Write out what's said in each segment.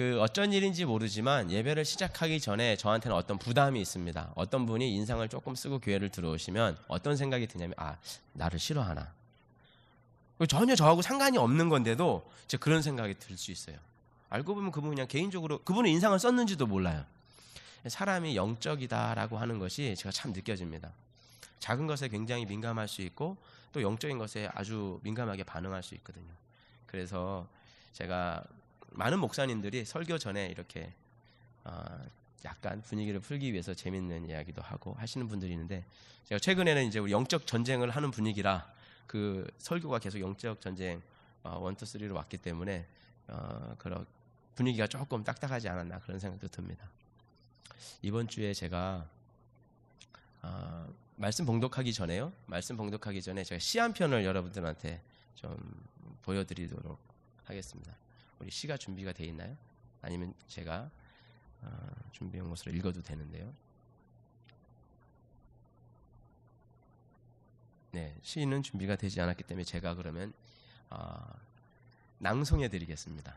그 어쩐 일인지 모르지만 예배를 시작하기 전에 저한테는 어떤 부담이 있습니다. 어떤 분이 인상을 조금 쓰고 교회를 들어오시면 어떤 생각이 드냐면 아 나를 싫어하나 전혀 저하고 상관이 없는 건데도 이제 그런 생각이 들 수 있어요. 알고 보면 그분 그냥 개인적으로 그분은 인상을 썼는지도 몰라요. 사람이 영적이다라고 하는 것이 제가 참 느껴집니다. 작은 것에 굉장히 민감할 수 있고 또 영적인 것에 아주 민감하게 반응할 수 있거든요. 그래서 제가 많은 목사님들이 설교 전에 이렇게 어, 약간 분위기를 풀기 위해서 재밌는 이야기도 하고 하시는 분들이 있는데 제가 최근에는 이제 영적 전쟁을 하는 분위기라 그 설교가 계속 영적 전쟁 어, 원투 쓰리로 왔기 때문에 어, 그런 분위기가 조금 딱딱하지 않았나 그런 생각도 듭니다. 이번 주에 제가 어, 말씀 봉독하기 전에요. 말씀 봉독하기 전에 제가 시 한 편을 여러분들한테 좀 보여드리도록 하겠습니다. 우리 시가 준비가 돼 있나요? 아니면 제가 어, 준비한 것으로 읽어도 되는데요. 네, 시는 준비가 되지 않았기 때문에 제가 그러면 어, 낭송해 드리겠습니다.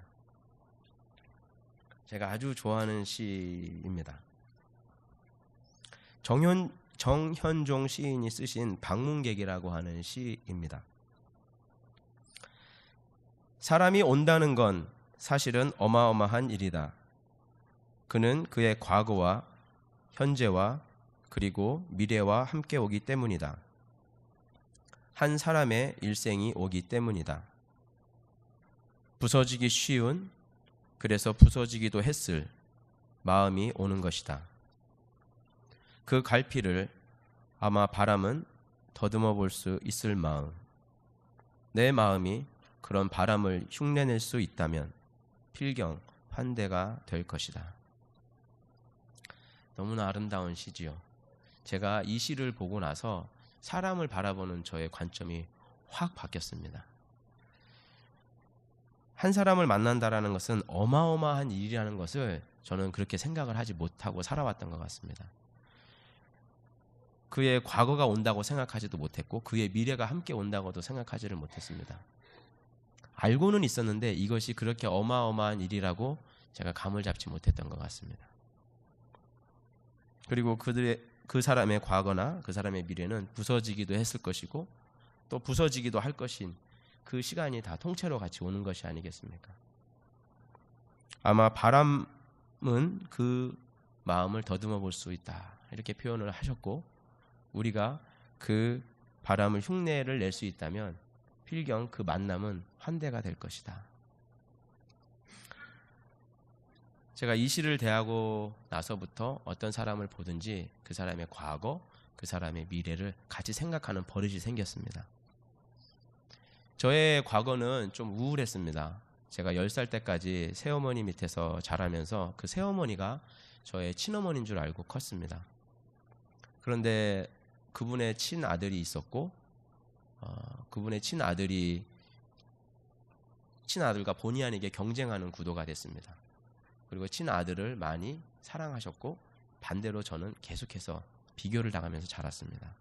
제가 아주 좋아하는 시입니다. 정현 정현종 시인이 쓰신 방문객이라고 하는 시입니다. 사람이 온다는 건 사실은 어마어마한 일이다. 그는 그의 과거와 현재와 그리고 미래와 함께 오기 때문이다. 한 사람의 일생이 오기 때문이다. 부서지기 쉬운, 그래서 부서지기도 했을 마음이 오는 것이다. 그 갈피를 아마 바람은 더듬어 볼 수 있을 마음. 내 마음이 그런 바람을 흉내낼 수 있다면 필경 환대가 될 것이다. 너무나 아름다운 시지요. 제가 이 시를 보고 나서 사람을 바라보는 저의 관점이 확 바뀌었습니다. 한 사람을 만난다라는 것은 어마어마한 일이라는 것을 저는 그렇게 생각을 하지 못하고 살아왔던 것 같습니다. 그의 과거가 온다고 생각하지도 못했고 그의 미래가 함께 온다고도 생각하지를 못했습니다. 알고는 있었는데 이것이 그렇게 어마어마한 일이라고 제가 감을 잡지 못했던 것 같습니다. 그리고 그들의 그 사람의 과거나 그 사람의 미래는 부서지기도 했을 것이고 또 부서지기도 할 것인 그 시간이 다 통째로 같이 오는 것이 아니겠습니까? 아마 바람은 그 마음을 더듬어 볼 수 있다. 이렇게 표현을 하셨고 우리가 그 바람을 흉내를 낼 수 있다면 필경 그 만남은 환대가 될 것이다. 제가 이 시를 대하고 나서부터 어떤 사람을 보든지 그 사람의 과거, 그 사람의 미래를 같이 생각하는 버릇이 생겼습니다. 저의 과거는 좀 우울했습니다. 제가 10살 때까지 새어머니 밑에서 자라면서 그 새어머니가 저의 친어머니인 줄 알고 컸습니다. 그런데 그분의 친아들이 있었고 어, 그분의 친아들이 친아들과 본의 아니게 경쟁하는 구도가 됐습니다. 그리고 친아들을 많이 사랑하셨고 반대로 저는 계속해서 비교를 당하면서 자랐습니다.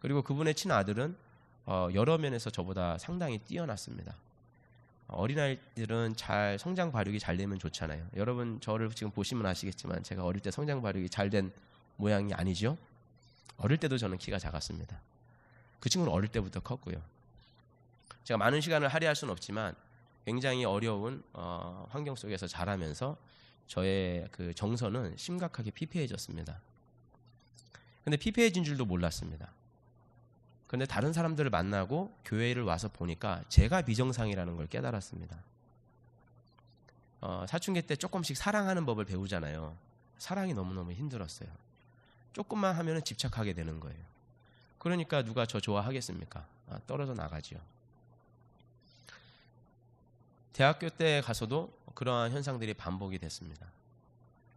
그리고 그분의 친아들은 어, 여러 면에서 저보다 상당히 뛰어났습니다. 어린아이들은 잘 성장 발육이 잘 되면 좋잖아요. 여러분 저를 지금 보시면 아시겠지만 제가 어릴 때 성장 발육이 잘 된 모양이 아니죠. 어릴 때도 저는 키가 작았습니다. 그 친구는 어릴 때부터 컸고요. 제가 많은 시간을 할애할 수는 없지만 굉장히 어려운 어, 환경 속에서 자라면서 저의 그 정서는 심각하게 피폐해졌습니다. 근데 피폐해진 줄도 몰랐습니다. 근데 다른 사람들을 만나고 교회를 와서 보니까 제가 비정상이라는 걸 깨달았습니다. 어, 사춘기 때 조금씩 사랑하는 법을 배우잖아요. 사랑이 너무너무 힘들었어요. 조금만 하면 집착하게 되는 거예요. 그러니까 누가 저 좋아하겠습니까? 아, 떨어져 나가지요. 대학교 때 가서도 그러한 현상들이 반복이 됐습니다.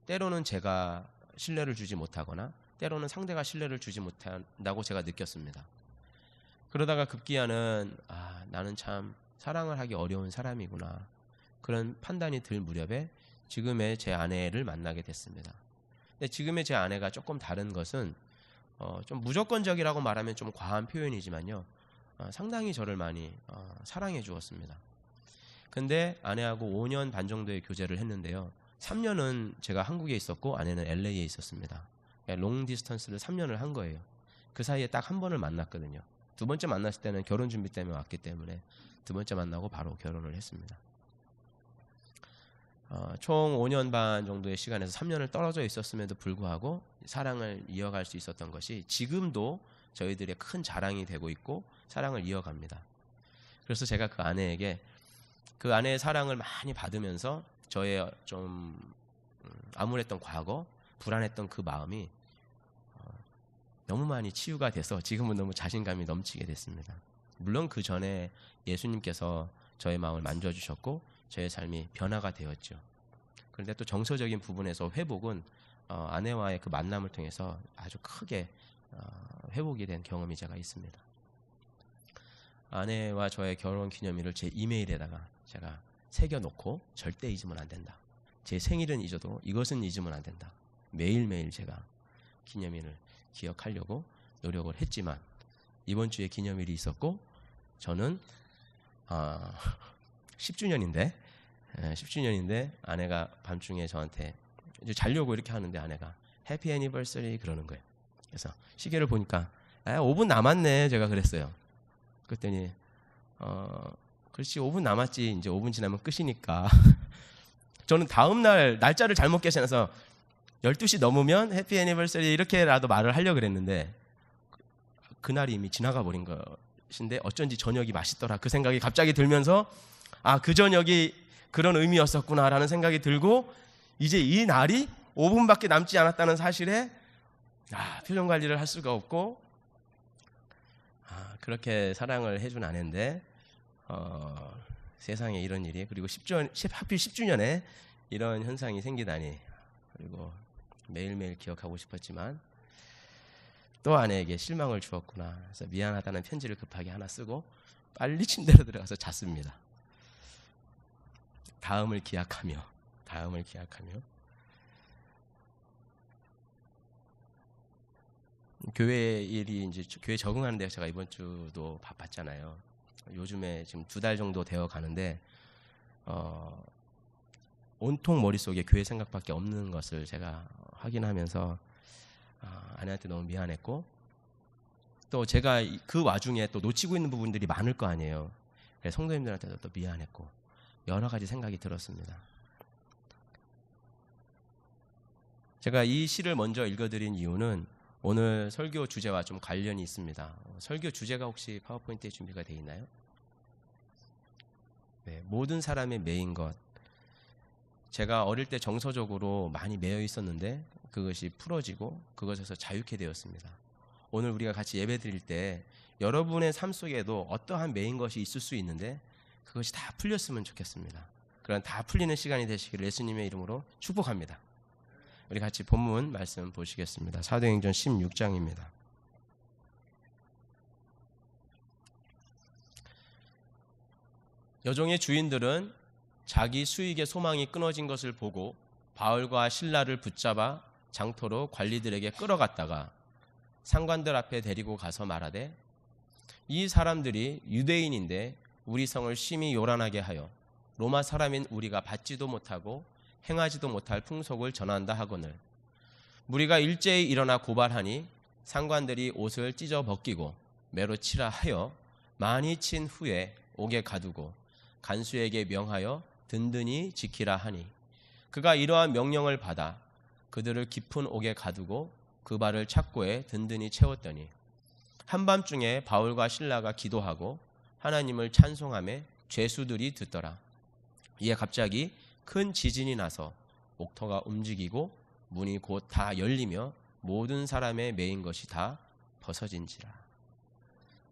때로는 제가 신뢰를 주지 못하거나 때로는 상대가 신뢰를 주지 못한다고 제가 느꼈습니다. 그러다가 급기야는 아, 나는 참 사랑을 하기 어려운 사람이구나. 그런 판단이 들 무렵에 지금의 제 아내를 만나게 됐습니다. 근데 지금의 제 아내가 조금 다른 것은 어, 좀 무조건적이라고 말하면 좀 과한 표현이지만요. 어, 상당히 저를 많이 어, 사랑해 주었습니다. 근데 아내하고 5년 반 정도의 교제를 했는데요. 3년은 제가 한국에 있었고 아내는 LA에 있었습니다. 롱 디스턴스를 3년을 한 거예요. 그 사이에 딱 한 번을 만났거든요. 두 번째 만났을 때는 결혼 준비 때문에 왔기 때문에 두 번째 만나고 바로 결혼을 했습니다. 어, 총 5년 반 정도의 시간에서 3년을 떨어져 있었음에도 불구하고 사랑을 이어갈 수 있었던 것이 지금도 저희들의 큰 자랑이 되고 있고 사랑을 이어갑니다. 그래서 제가 그 아내에게 그 아내의 사랑을 많이 받으면서 저의 좀 음, 암울했던 과거, 불안했던 그 마음이 어, 너무 많이 치유가 돼서 지금은 너무 자신감이 넘치게 됐습니다. 물론 그 전에 예수님께서 저의 마음을 만져주셨고 저의 삶이 변화가 되었죠. 그런데 또 정서적인 부분에서 회복은 어, 아내와의 그 만남을 통해서 아주 크게 어, 회복이 된 경험이 제가 있습니다. 아내와 저의 결혼 기념일을 제 이메일에다가 제가 새겨놓고 절대 잊으면 안 된다. 제 생일은 잊어도 이것은 잊으면 안 된다. 매일매일 제가 기념일을 기억하려고 노력을 했지만 이번 주에 기념일이 있었고 저는 아, 10주년인데 10주년인데 예, 아내가 밤중에 저한테 이제 자려고 이렇게 하는데 아내가 해피 애니버서리 그러는 거예요. 그래서 시계를 보니까 아, 5분 남았네 제가 그랬어요. 그랬더니 어 그렇지 5분 남았지 이제 5분 지나면 끝이니까 저는 다음 날 날짜를 잘못 계산해서 12시 넘으면 해피 애니버서리 이렇게라도 말을 하려고 그랬는데 그날이 이미 지나가 버린 것인데 어쩐지 저녁이 맛있더라 그 생각이 갑자기 들면서 아 그 저녁이 그런 의미였었구나라는 생각이 들고 이제 이 날이 5분밖에 남지 않았다는 사실에 아, 표정 관리를 할 수가 없고 아, 그렇게 사랑을 해준 아내인데 어, 세상에 이런 일이 그리고 10주 10, 하필 10주년에 이런 현상이 생기다니 그리고 매일매일 기억하고 싶었지만 또 아내에게 실망을 주었구나. 그래서 미안하다는 편지를 급하게 하나 쓰고 빨리 침대로 들어가서 잤습니다. 다음을 기약하며 다음을 기약하며 교회 일이 이제 교회 적응하는 데 제가 이번 주도 바빴잖아요. 요즘에 지금 두 달 정도 되어 가는데 어, 온통 머릿속에 교회 생각밖에 없는 것을 제가 확인하면서 아, 아내한테 너무 미안했고 또 제가 그 와중에 또 놓치고 있는 부분들이 많을 거 아니에요. 성도님들한테도 또 미안했고 여러 가지 생각이 들었습니다. 제가 이 시를 먼저 읽어드린 이유는 오늘 설교 주제와 좀 관련이 있습니다. 설교 주제가 혹시 파워포인트에 준비가 되어 있나요? 네, 모든 사람의 매인 것. 제가 어릴 때 정서적으로 많이 매여 있었는데 그것이 풀어지고 그것에서 자유케 되었습니다. 오늘 우리가 같이 예배 드릴 때 여러분의 삶 속에도 어떠한 매인 것이 있을 수 있는데 그것이 다 풀렸으면 좋겠습니다. 그런 다 풀리는 시간이 되시기를 예수님의 이름으로 축복합니다. 우리 같이 본문 말씀 보시겠습니다. 사도행전 16장입니다. 여종의 주인들은 자기 수익의 소망이 끊어진 것을 보고 바울과 신라를 붙잡아 장터로 관리들에게 끌어갔다가 상관들 앞에 데리고 가서 말하되 이 사람들이 유대인인데 우리 성을 심히 요란하게 하여 로마 사람인 우리가 받지도 못하고 행하지도 못할 풍속을 전한다 하거늘 무리가 일제히 일어나 고발하니 상관들이 옷을 찢어 벗기고 매로 치라 하여 많이 친 후에 옥에 가두고 간수에게 명하여 든든히 지키라 하니 그가 이러한 명령을 받아 그들을 깊은 옥에 가두고 그 발을 착고에 든든히 채웠더니 한밤중에 바울과 신라가 기도하고 하나님을 찬송함에 죄수들이 듣더라. 이에 갑자기 큰 지진이 나서 옥터가 움직이고 문이 곧 다 열리며 모든 사람의 메인 것이 다 벗어진지라.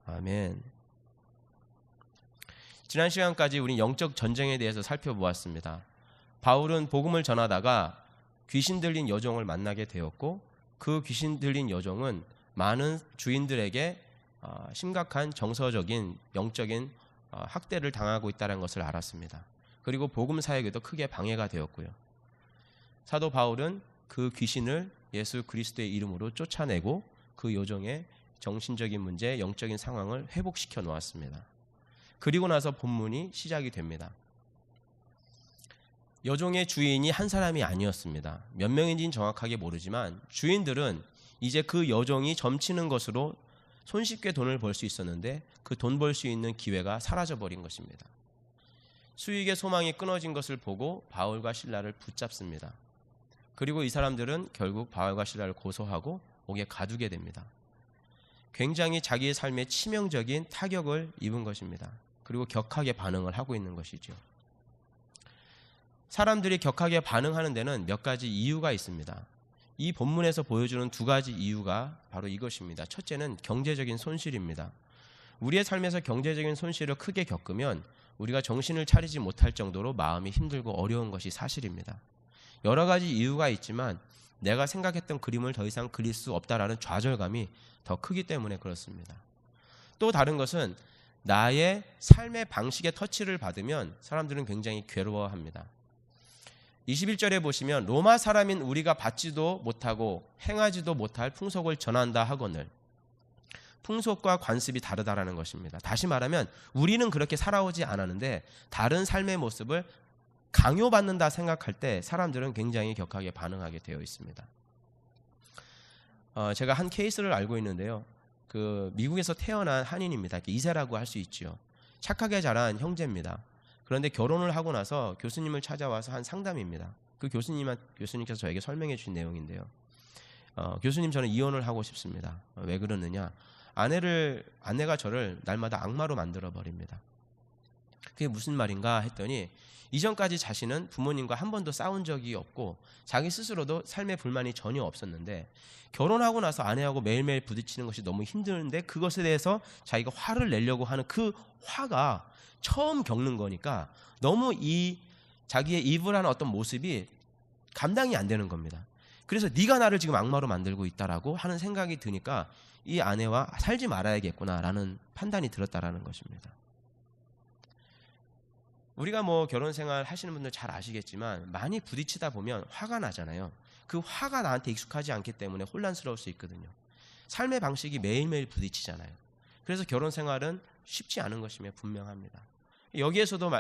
아멘. 지난 시간까지 우리 영적 전쟁에 대해서 살펴보았습니다. 바울은 복음을 전하다가 귀신 들린 여종을 만나게 되었고 그 귀신 들린 여종은 많은 주인들에게 어, 심각한 정서적인 영적인 어, 학대를 당하고 있다는 것을 알았습니다. 그리고 복음 사역에도 크게 방해가 되었고요. 사도 바울은 그 귀신을 예수 그리스도의 이름으로 쫓아내고 그 요정의 정신적인 문제, 영적인 상황을 회복시켜 놓았습니다. 그리고 나서 본문이 시작이 됩니다. 여종의 주인이 한 사람이 아니었습니다. 몇 명인지는 정확하게 모르지만 주인들은 이제 그 여종이 점치는 것으로 손쉽게 돈을 벌 수 있었는데 그 돈 벌 수 있는 기회가 사라져 버린 것입니다. 수익의 소망이 끊어진 것을 보고 바울과 신라를 붙잡습니다. 그리고 이 사람들은 결국 바울과 신라를 고소하고 옥에 가두게 됩니다. 굉장히 자기의 삶에 치명적인 타격을 입은 것입니다. 그리고 격하게 반응을 하고 있는 것이죠. 사람들이 격하게 반응하는 데는 몇 가지 이유가 있습니다. 이 본문에서 보여주는 두 가지 이유가 바로 이것입니다. 첫째는 경제적인 손실입니다. 우리의 삶에서 경제적인 손실을 크게 겪으면 우리가 정신을 차리지 못할 정도로 마음이 힘들고 어려운 것이 사실입니다. 여러 가지 이유가 있지만 내가 생각했던 그림을 더 이상 그릴 수 없다라는 좌절감이 더 크기 때문에 그렇습니다. 또 다른 것은 나의 삶의 방식의 터치를 받으면 사람들은 굉장히 괴로워합니다. 21절에 보시면 로마 사람인 우리가 받지도 못하고 행하지도 못할 풍속을 전한다 하거늘 풍속과 관습이 다르다라는 것입니다. 다시 말하면 우리는 그렇게 살아오지 않았는데 다른 삶의 모습을 강요받는다 생각할 때 사람들은 굉장히 격하게 반응하게 되어 있습니다. 어, 제가 한 케이스를 알고 있는데요. 그 미국에서 태어난 한인입니다. 이세라고 할 수 있죠. 착하게 자란 형제입니다. 그런데 결혼을 하고 나서 교수님을 찾아와서 한 상담입니다. 그 교수님 교수님께서 저에게 설명해 주신 내용인데요. 어, 교수님 저는 이혼을 하고 싶습니다. 어, 왜 그러느냐? 아내를 아내가 저를 날마다 악마로 만들어 버립니다. 그게 무슨 말인가 했더니 이전까지 자신은 부모님과 한 번도 싸운 적이 없고 자기 스스로도 삶에 불만이 전혀 없었는데 결혼하고 나서 아내하고 매일매일 부딪히는 것이 너무 힘드는데 그것에 대해서 자기가 화를 내려고 하는 그 화가 처음 겪는 거니까 너무 이 자기의 이불한 어떤 모습이 감당이 안 되는 겁니다. 그래서 네가 나를 지금 악마로 만들고 있다라고 하는 생각이 드니까 이 아내와 살지 말아야겠구나라는 판단이 들었다라는 것입니다. 우리가 뭐 결혼 생활 하시는 분들 잘 아시겠지만 많이 부딪히다 보면 화가 나잖아요. 그 화가 나한테 익숙하지 않기 때문에 혼란스러울 수 있거든요. 삶의 방식이 매일매일 부딪히잖아요. 그래서 결혼 생활은 쉽지 않은 것임에 분명합니다. 여기에서도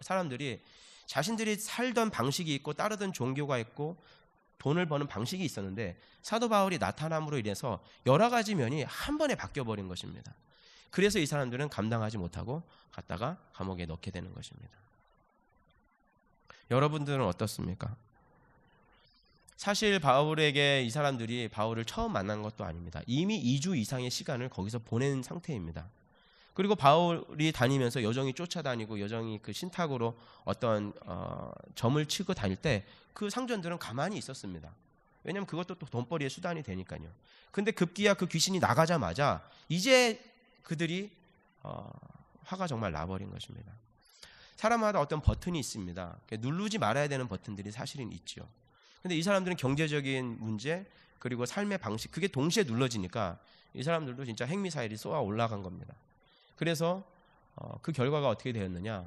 사람들이 자신들이 살던 방식이 있고 따르던 종교가 있고 돈을 버는 방식이 있었는데 사도 바울이 나타남으로 인해서 여러 가지 면이 한 번에 바뀌어 버린 것입니다. 그래서 이 사람들은 감당하지 못하고 갔다가 감옥에 넣게 되는 것입니다. 여러분들은 어떻습니까? 사실 바울에게 이 사람들이 바울을 처음 만난 것도 아닙니다. 이미 2주 이상의 시간을 거기서 보낸 상태입니다. 그리고 바울이 다니면서 여정이 쫓아다니고 여정이 그 신탁으로 어떤 어, 점을 치고 다닐 때 그 상전들은 가만히 있었습니다. 왜냐하면 그것도 또 돈벌이의 수단이 되니까요. 근데 급기야 그 귀신이 나가자마자 이제 그들이 어, 화가 정말 나버린 것입니다. 사람마다 어떤 버튼이 있습니다. 누르지 말아야 되는 버튼들이 사실은 있죠. 근데 이 사람들은 경제적인 문제 그리고 삶의 방식 그게 동시에 눌러지니까 이 사람들도 진짜 핵미사일이 쏘아 올라간 겁니다. 그래서 어, 그 결과가 어떻게 되었느냐?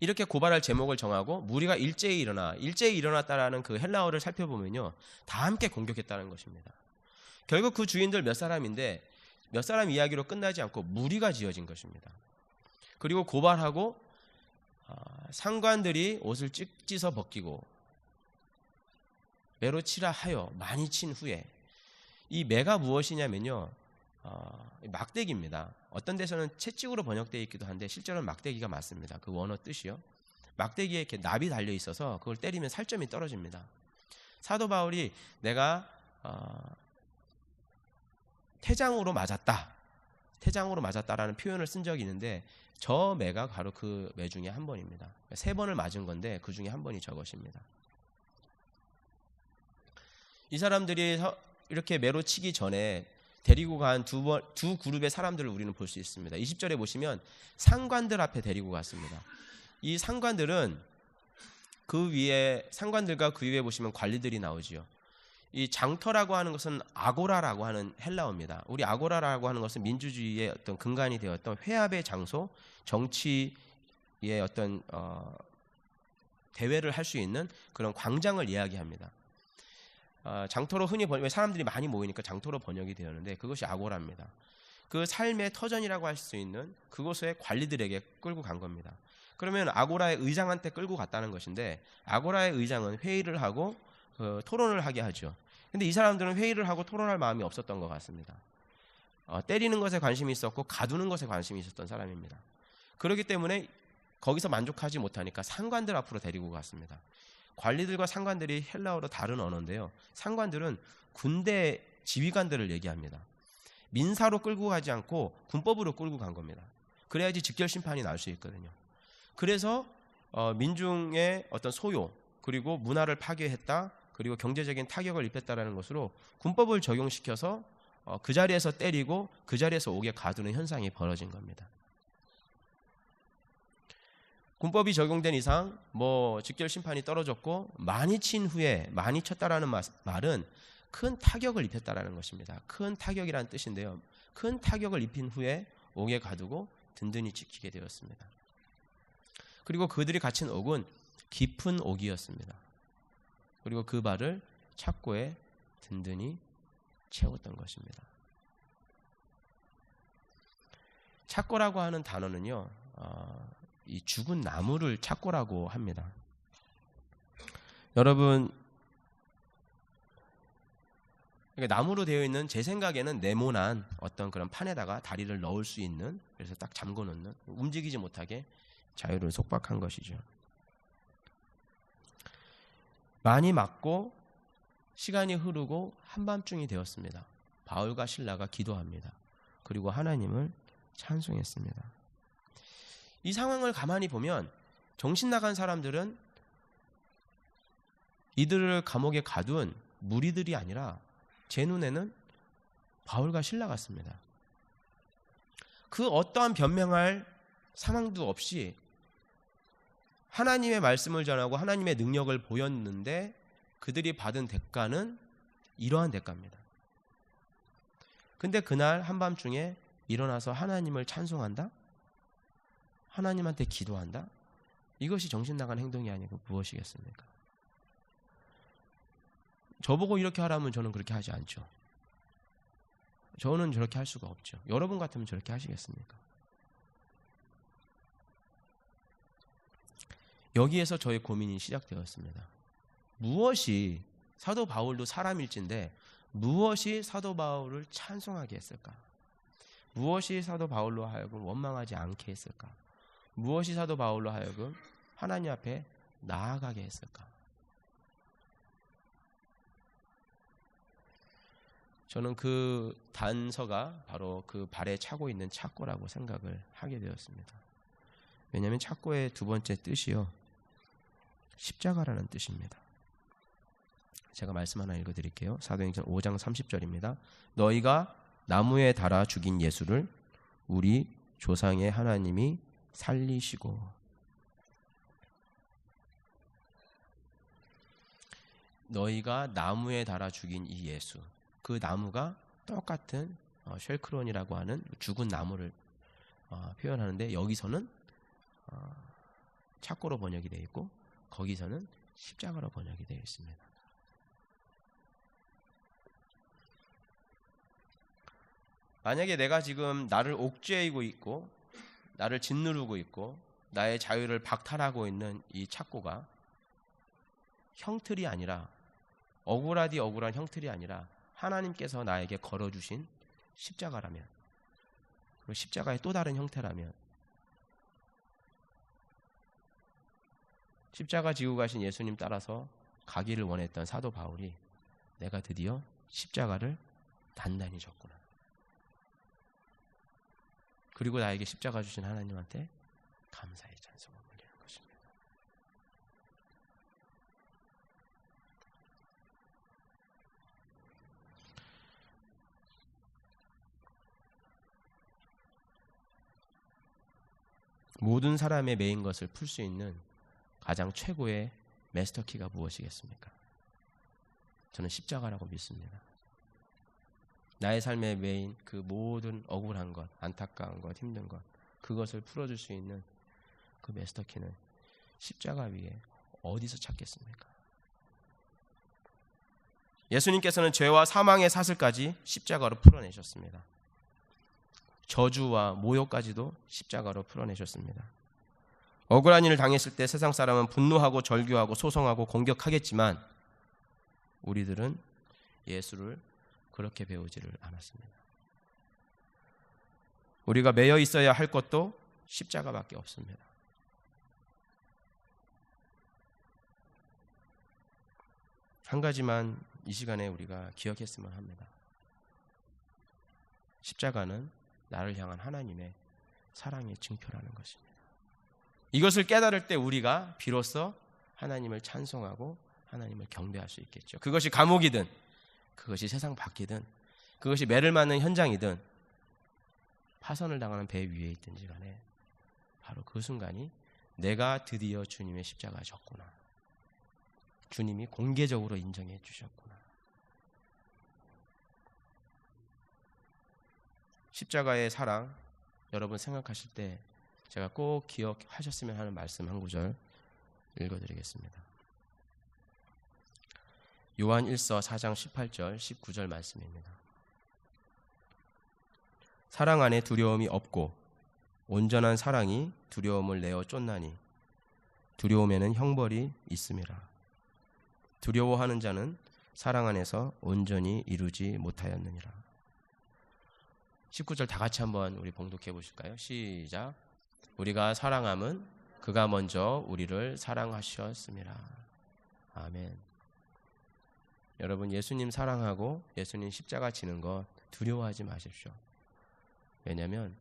이렇게 고발할 제목을 정하고 무리가 일제히 일어나 일제히 일어났다라는 그 헬라어를 살펴보면요 다 함께 공격했다는 것입니다. 결국 그 주인들 몇 사람인데 몇 사람 이야기로 끝나지 않고 무리가 지어진 것입니다. 그리고 고발하고 어, 상관들이 옷을 찢어 벗기고 매로 치라 하여 많이 친 후에 이 매가 무엇이냐면요 어, 막대기입니다. 어떤 데서는 채찍으로 번역되어 있기도 한데 실제로는 막대기가 맞습니다. 그 원어 뜻이요. 막대기에 이렇게 납이 달려 있어서 그걸 때리면 살점이 떨어집니다. 사도 바울이 내가 어, 태장으로 맞았다. 태장으로 맞았다라는 표현을 쓴 적이 있는데 저 매가 바로 그 매 중에 한 번입니다. 세 번을 맞은 건데 그 중에 한 번이 저것입니다. 이 사람들이 이렇게 매로 치기 전에 데리고 간 두 두 그룹의 사람들을 우리는 볼 수 있습니다. 20절에 보시면 상관들 앞에 데리고 갔습니다. 이 상관들은 그 위에 상관들과 그 위에 보시면 관리들이 나오지요. 이 장터라고 하는 것은 아고라라고 하는 헬라어입니다. 우리 아고라라고 하는 것은 민주주의의 어떤 근간이 되었던 회합의 장소, 정치의 어떤 어, 대회를 할 수 있는 그런 광장을 이야기합니다. 어, 장터로 흔히 번 사람들이 많이 모이니까 장터로 번역이 되었는데 그것이 아고라입니다. 그 삶의 터전이라고 할 수 있는 그곳의 관리들에게 끌고 간 겁니다. 그러면 아고라의 의장한테 끌고 갔다는 것인데 아고라의 의장은 회의를 하고 어, 토론을 하게 하죠. 근데 이 사람들은 회의를 하고 토론할 마음이 없었던 것 같습니다. 어, 때리는 것에 관심이 있었고 가두는 것에 관심이 있었던 사람입니다. 그렇기 때문에 거기서 만족하지 못하니까 상관들 앞으로 데리고 갔습니다. 관리들과 상관들이 헬라어로 다른 언어인데요. 상관들은 군대 지휘관들을 얘기합니다. 민사로 끌고 가지 않고 군법으로 끌고 간 겁니다. 그래야지 직결 심판이 날 수 있거든요. 그래서 어, 민중의 어떤 소요 그리고 문화를 파괴했다 그리고 경제적인 타격을 입혔다라는 것으로 군법을 적용시켜서 어, 그 자리에서 때리고 그 자리에서 오게 가두는 현상이 벌어진 겁니다. 군법이 적용된 이상 뭐 직결 심판이 떨어졌고 많이 친 후에 많이 쳤다라는 마- 말은 큰 타격을 입혔다라는 것입니다. 큰 타격이라는 뜻인데요. 큰 타격을 입힌 후에 옥에 가두고 든든히 지키게 되었습니다. 그리고 그들이 갇힌 옥은 깊은 옥이었습니다. 그리고 그 발을 착고에 든든히 채웠던 것입니다. 착고라고 하는 단어는요, 어, 이 죽은 나무를 착고라고 합니다. 여러분, 그러니까 나무로 되어 있는 제 생각에는 네모난 어떤 그런 판에다가 다리를 넣을 수 있는 그래서 딱 잠궈 놓는 움직이지 못하게 자유를 속박한 것이죠. 많이 맞고 시간이 흐르고 한밤중이 되었습니다. 바울과 신라가 기도합니다. 그리고 하나님을 찬송했습니다. 이 상황을 가만히 보면 정신 나간 사람들은 이들을 감옥에 가둔 무리들이 아니라 제 눈에는 바울과 신라 같습니다. 그 어떠한 변명할 상황도 없이 하나님의 말씀을 전하고 하나님의 능력을 보였는데 그들이 받은 대가는 이러한 대가입니다. 근데 그날 한밤중에 일어나서 하나님을 찬송한다? 하나님한테 기도한다? 이것이 정신 나간 행동이 아니고 무엇이겠습니까? 저보고 이렇게 하라면 저는 그렇게 하지 않죠. 저는 저렇게 할 수가 없죠. 여러분 같으면 저렇게 하시겠습니까? 여기에서 저의 고민이 시작되었습니다. 무엇이 사도 바울도 사람일진데 무엇이 사도 바울을 찬송하게 했을까? 무엇이 사도 바울로 하여금 원망하지 않게 했을까? 무엇이 사도 바울로 하여금 하나님 앞에 나아가게 했을까? 저는 그 단서가 바로 그 발에 차고 있는 착고라고 생각을 하게 되었습니다. 왜냐하면 착고의 두 번째 뜻이요. 십자가라는 뜻입니다. 제가 말씀 하나 읽어드릴게요. 사도행전 5장 30절입니다. 너희가 나무에 달아 죽인 예수를 우리 조상의 하나님이 살리시고 너희가 나무에 달아 죽인 이 예수 그 나무가 똑같은 어, 쉘크론이라고 하는 죽은 나무를 어, 표현하는데 여기서는 어, 착고로 번역이 되어 있고 거기서는 십자가로 번역이 되어 있습니다. 만약에 내가 지금 나를 옥죄이고 있고 나를 짓누르고 있고 나의 자유를 박탈하고 있는 이 착고가 형틀이 아니라 억울하디 억울한 형틀이 아니라 하나님께서 나에게 걸어주신 십자가라면 그리고 십자가의 또 다른 형태라면 십자가 지고 가신 예수님 따라서 가기를 원했던 사도 바울이 내가 드디어 십자가를 단단히 졌구나. 그리고 나에게 십자가 주신 하나님한테 감사의 찬송을 올리는 것입니다. 모든 사람의 메인 것을 풀 수 있는 가장 최고의 마스터키가 무엇이겠습니까? 저는 십자가라고 믿습니다. 나의 삶의 메인 그 모든 억울한 것, 안타까운 것, 힘든 것 그것을 풀어줄 수 있는 그 마스터키는 십자가 위에 어디서 찾겠습니까? 예수님께서는 죄와 사망의 사슬까지 십자가로 풀어내셨습니다. 저주와 모욕까지도 십자가로 풀어내셨습니다. 억울한 일을 당했을 때 세상 사람은 분노하고 절규하고 소송하고 공격하겠지만 우리들은 예수를 그렇게 배우지를 않았습니다. 우리가 매여 있어야 할 것도 십자가밖에 없습니다. 한 가지만 이 시간에 우리가 기억했으면 합니다. 십자가는 나를 향한 하나님의 사랑의 증표라는 것입니다. 이것을 깨달을 때 우리가 비로소 하나님을 찬송하고 하나님을 경배할 수 있겠죠. 그것이 감옥이든 그것이 세상 밖이든 그것이 매를 맞는 현장이든 파선을 당하는 배 위에 있든지 간에 바로 그 순간이 내가 드디어 주님의 십자가에 졌구나. 주님이 공개적으로 인정해 주셨구나. 십자가의 사랑 여러분 생각하실 때 제가 꼭 기억하셨으면 하는 말씀 한 구절 읽어드리겠습니다. 요한 1서 4장 18절 19절 말씀입니다. 사랑 안에 두려움이 없고 온전한 사랑이 두려움을 내어 쫓나니 두려움에는 형벌이 있음이라. 두려워하는 자는 사랑 안에서 온전히 이루지 못하였느니라. 19절 다 같이 한번 우리 봉독해 보실까요? 시작. 우리가 사랑함은 그가 먼저 우리를 사랑하셨습니다. 아멘. 여러분 예수님 사랑하고 예수님 십자가 지는 것 두려워하지 마십시오. 왜냐하면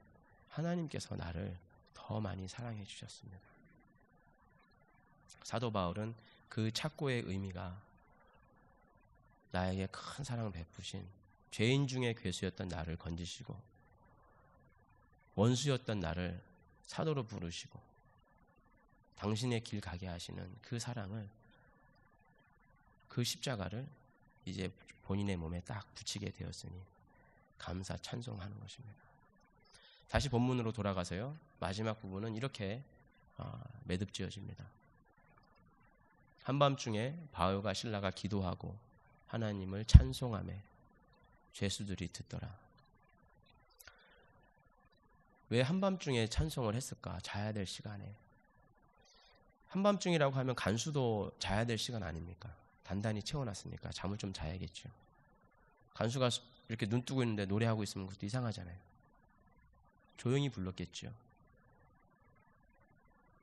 하나님께서 나를 더 많이 사랑해 주셨습니다. 사도 바울은 그 착고의 의미가 나에게 큰 사랑 베푸신 죄인 중에 괴수였던 나를 건지시고 원수였던 나를 사도로 부르시고 당신의 길 가게 하시는 그 사랑을 그 십자가를 이제 본인의 몸에 딱 붙이게 되었으니 감사 찬송하는 것입니다. 다시 본문으로 돌아가서요. 마지막 부분은 이렇게 아, 매듭지어집니다. 한밤중에 바울과 신라가 기도하고 하나님을 찬송함에 죄수들이 듣더라. 왜 한밤중에 찬송을 했을까? 자야 될 시간에. 한밤중이라고 하면 간수도 자야 될 시간 아닙니까? 단단히 채워놨으니까 잠을 좀 자야겠죠. 간수가 이렇게 눈 뜨고 있는데 노래하고 있으면 그것도 이상하잖아요. 조용히 불렀겠죠.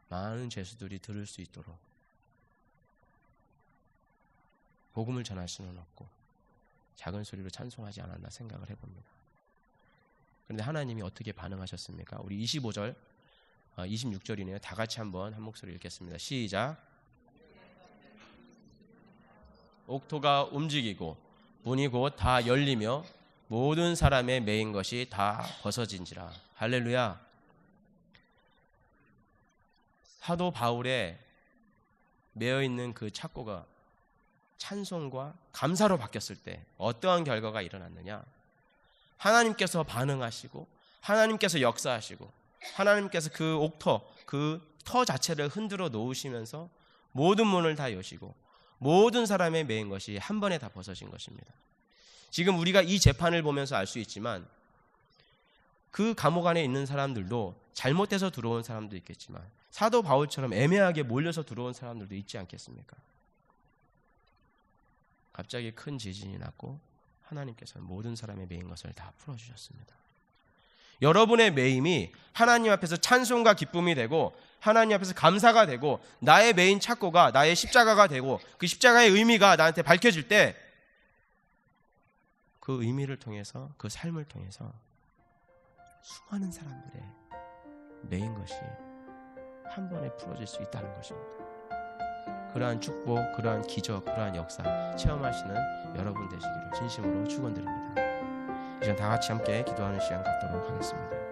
많은 죄수들이 들을 수 있도록 복음을 전할 수는 없고 작은 소리로 찬송하지 않았나 생각을 해봅니다. 그런데 하나님이 어떻게 반응하셨습니까? 우리 25절, 26절이네요. 다 같이 한번 한 목소리 읽겠습니다. 시작. 옥토가 움직이고 문이 곧 다 열리며 모든 사람의 매인 것이 다 벗어진지라. 할렐루야. 사도 바울의 매여 있는 그 착고가 찬송과 감사로 바뀌었을 때 어떠한 결과가 일어났느냐? 하나님께서 반응하시고 하나님께서 역사하시고 하나님께서 그 옥터 그 터 자체를 흔들어 놓으시면서 모든 문을 다 여시고 모든 사람의 매인 것이 한 번에 다 벗어진 것입니다. 지금 우리가 이 재판을 보면서 알 수 있지만 그 감옥 안에 있는 사람들도 잘못해서 들어온 사람도 있겠지만 사도 바울처럼 애매하게 몰려서 들어온 사람들도 있지 않겠습니까? 갑자기 큰 지진이 났고 하나님께서는 모든 사람의 매인 것을 다 풀어주셨습니다. 여러분의 매임이 하나님 앞에서 찬송과 기쁨이 되고 하나님 앞에서 감사가 되고 나의 메인 착고가 나의 십자가가 되고 그 십자가의 의미가 나한테 밝혀질 때 그 의미를 통해서 그 삶을 통해서 수많은 사람들의 메인 것이 한 번에 풀어질 수 있다는 것입니다. 그러한 축복, 그러한 기적, 그러한 역사 체험하시는 여러분 되시기를 진심으로 축원드립니다. 이제 다 같이 함께 기도하는 시간 갖도록 하겠습니다.